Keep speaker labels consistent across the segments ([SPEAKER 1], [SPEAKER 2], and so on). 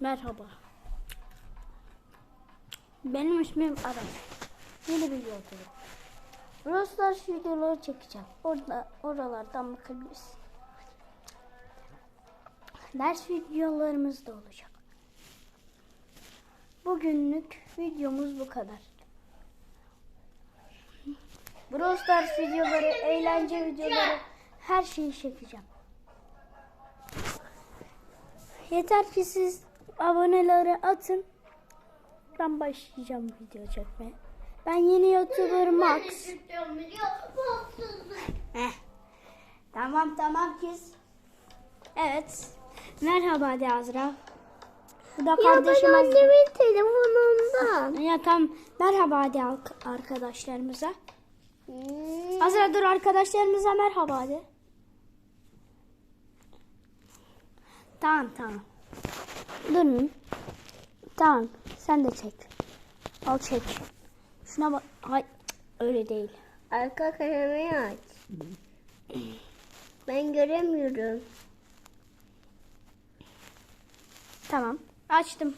[SPEAKER 1] Merhaba. Benim ismim Aras. Yeni bir yolculuk. Brawl Stars videoları çekeceğim. Orada, oralardan bakabilirsin. Ders videolarımız da olacak. Bugünlük videomuz bu kadar. Brawl videoları, eğlence videoları, her şeyi çekeceğim. Yeter ki siz aboneleri atın. Ben başlayacağım video çekmeye. Ben yeni YouTuber Max. Heh. Tamam tamam kız. Evet. Merhaba de Azra. Bu da
[SPEAKER 2] Ya ben
[SPEAKER 1] kardeşim
[SPEAKER 2] annemin telefonundan.
[SPEAKER 1] Ya tam merhaba de ar- arkadaşlarımıza.
[SPEAKER 2] Hmm.
[SPEAKER 1] Azra dur arkadaşlarımıza merhaba de. Tamam tamam. Durun. Tamam sen de çek. Al çek. Şuna bak. Hay öyle değil.
[SPEAKER 2] Arka kamerayı aç. Ben göremiyorum.
[SPEAKER 1] Tamam. Açtım.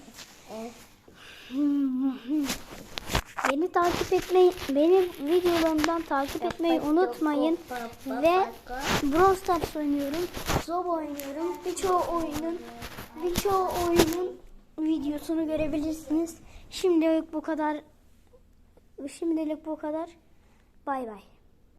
[SPEAKER 1] Beni takip etmeyi, benim videolarımdan takip etmeyi unutmayın. Ve Brawl Stars oynuyorum. Zob oynuyorum. Birçoğu oyunun birçoğu oyunun videosunu görebilirsiniz. Şimdilik bu kadar. Şimdilik bu kadar. Bay bay.